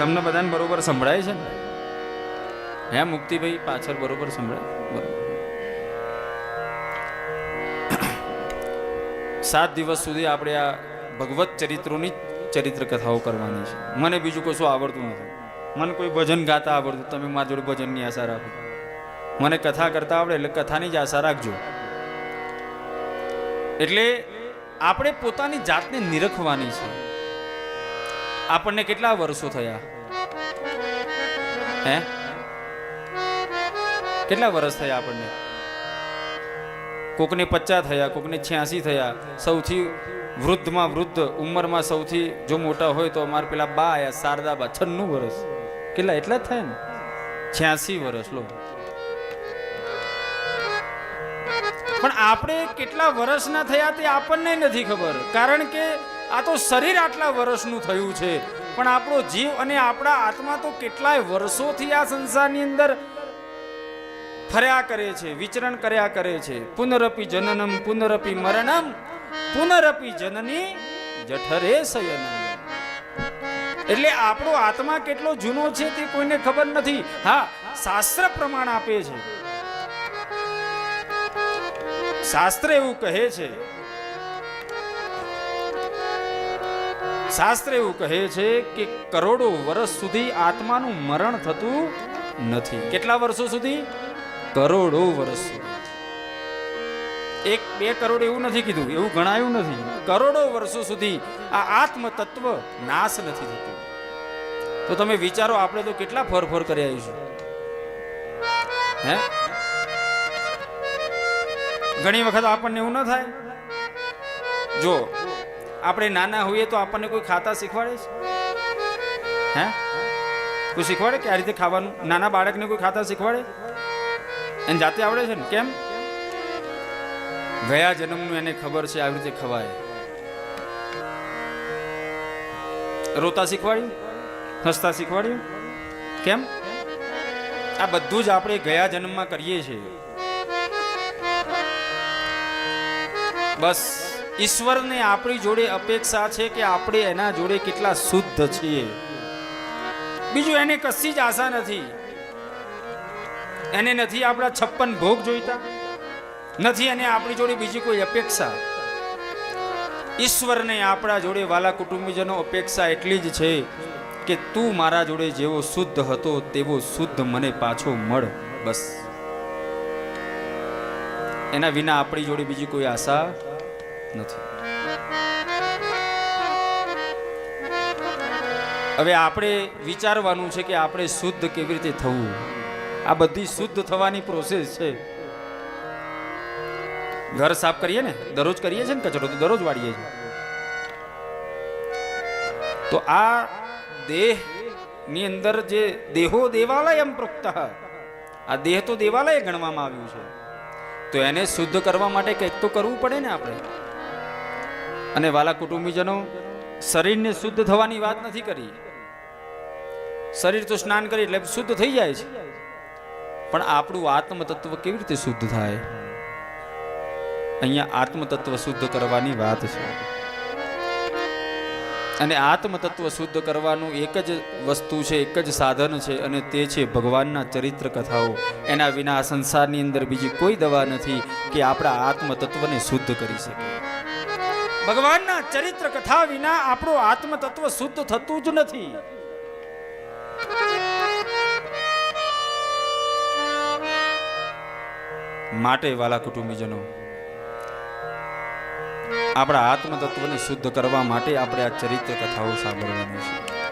તમને બધાને બરોબર સંભળાય છે ને? હે મુક્તિભાઈ, પાછળ બરોબર સંભળાય? સાત દિવસ સુધી આપણે આ ભગવત ચરિત્રોની ચરિત્ર કથાઓ કરવાની છે. મને બીજું કશું આવડતું નથી. મને કોઈ ભજન ગાતા આવડતું. તમે મારી જોડે ભજનની આશા રાખો. મને કથા કરતા આવડે એટલે કથાની જ આશા રાખજો. એટલે આપણે પોતાની જાતને નિરખવાની છે. આપણને કેટલા વર્ષો થયા? હે? કેટલા વર્ષ થયા આપણને? કોકને પચાસ થયા, કોકને છ્યાસી થયા. સૌથી વૃદ્ધમાં વૃદ્ધ, ઉંમરમાં સૌથી જો મોટા હોય તો અમારે પેલા બા આયા, શારદા બા, છન્નું વર્ષ. કેટલા, એટલા જ થાય ને? છ્યાસી વર્ષ, લો. પણ આપણે કેટલા વર્ષના થયા તે આપણને નથી ખબર. કારણ કે આ તો શરીર આટલા વર્ષનું થયું છે. પણ આપણો જીવ અને આપણા આત્મા તો કેટલાય વર્ષોથી આ સંસારની અંદર ફર્યા કરે છે, વિચરણ કર્યા કરે છે. પુનરપી જનનમ, પુનરપી મરણમ, પુનરપી જનની જઠરે સયનમ એટલે આપણો આત્મા કેટલો જૂનો છે તે કોઈને ખબર નથી. હા, શાસ્ત્ર પ્રમાણ આપે છે. શાસ્ત્ર એવું કહે છે શાસ્ત્ર એવું કહે છે કે કરોડો વર્ષ સુધી આત્માનું મરણ થતું નથી. કેટલા વર્ષો સુધી? કરોડો વર્ષ સુધી. એક, બે કરોડ એવું નથી કીધું, એવું ગણાયું નથી. કરોડો વર્ષો સુધી આ આત્મ તત્વ નાશ નથી થતું. તો તમે વિચારો, આપણે તો કેટલા ફરફર કરી આવીશું હે? ઘણી વખત આપણને એવું ન થાય. જો આપણે નાના હોઈએ તો આપણને કોઈ ખાતા શીખવાડે છે? હે? કોઈ શીખવાડે કે આ રીતે ખાવાનું? નાના બાળકને કોઈ ખાતા શીખવાડે? એને જાતે આવડે છે ને? કેમ? ગયા જન્મનું એને ખબર છે, આવી રીતે ખવાય. રોતા શીખવાડ્યું? હસતા શીખવાડ્યું? કેમ? આ બધું જ આપણે ગયા જન્મમાં કરીએ છીએ. બસ. ઈશ્વરને આપણી જોડે અપેક્ષા છે કે આપણે એના જોડે કેટલા શુદ્ધ છીએ. બીજું, એને કશી જ આશા નથી. એને નથી આપણા છપ્પન ભોગ જોઈતા. નથી એને આપણી જોડે બીજી કોઈ અપેક્ષા. ઈશ્વરને આપણા જોડે વાલા કુટુંબીજનો અપેક્ષા એટલી જ છે કે તું મારા જોડે જેવો શુદ્ધ હતો તેવો શુદ્ધ મને પાછો મળ, બસ. એના વિના આપણી જોડે બીજી કોઈ આશા નથી. હવે આપણે વિચારવાનું છે કે આપણે શુદ્ધ કેવી રીતે થવું? આ બધી શુદ્ધ થવાની પ્રોસેસ છે. ઘર સાફ કરીએ ને? દરરોજ કરીએ છીએ ને કચરો? તો દરરોજ વાળીએ છીએ. તો આ દેહની અંદર જે દેહો દેવાલય એમ પ્રોક્ત, આ દેહ તો દેવાલય ગણવામાં આવ્યું છે. તો એને શુદ્ધ કરવા માટે કંઈક તો કરવું પડે ને આપણે? અને વાલા કુટુંબીજનો શરીરને શુદ્ધ થવાની વાત નથી કરી. શરીર તો સ્નાન કરી એટલે શુદ્ધ થઈ જાય છે. પણ આપણું આત્મતત્વ કેવી રીતે શુદ્ધ થાય? અહીંયા આત્મતત્વ શુદ્ધ કરવાની વાત છે. અને આત્મતત્વ શુદ્ધ કરવાનું એક જ વસ્તુ છે, એક જ સાધન છે અને તે છે ભગવાનના ચરિત્ર કથાઓ. એના વિના સંસારની અંદર બીજી કોઈ દવા નથી કે આપણા આત્મતત્વને શુદ્ધ કરી શકે. ભગવાનના ચરિત્ર કથા વિના આપણું આત્મ તત્વ શુદ્ધ થતું જ નથી. માટે વાલા કુટુંબીજનો, આપણા આત્મતત્વને શુદ્ધ કરવા માટે આપણે આ ચરિત્ર કથાઓ સાંભળવાની છે.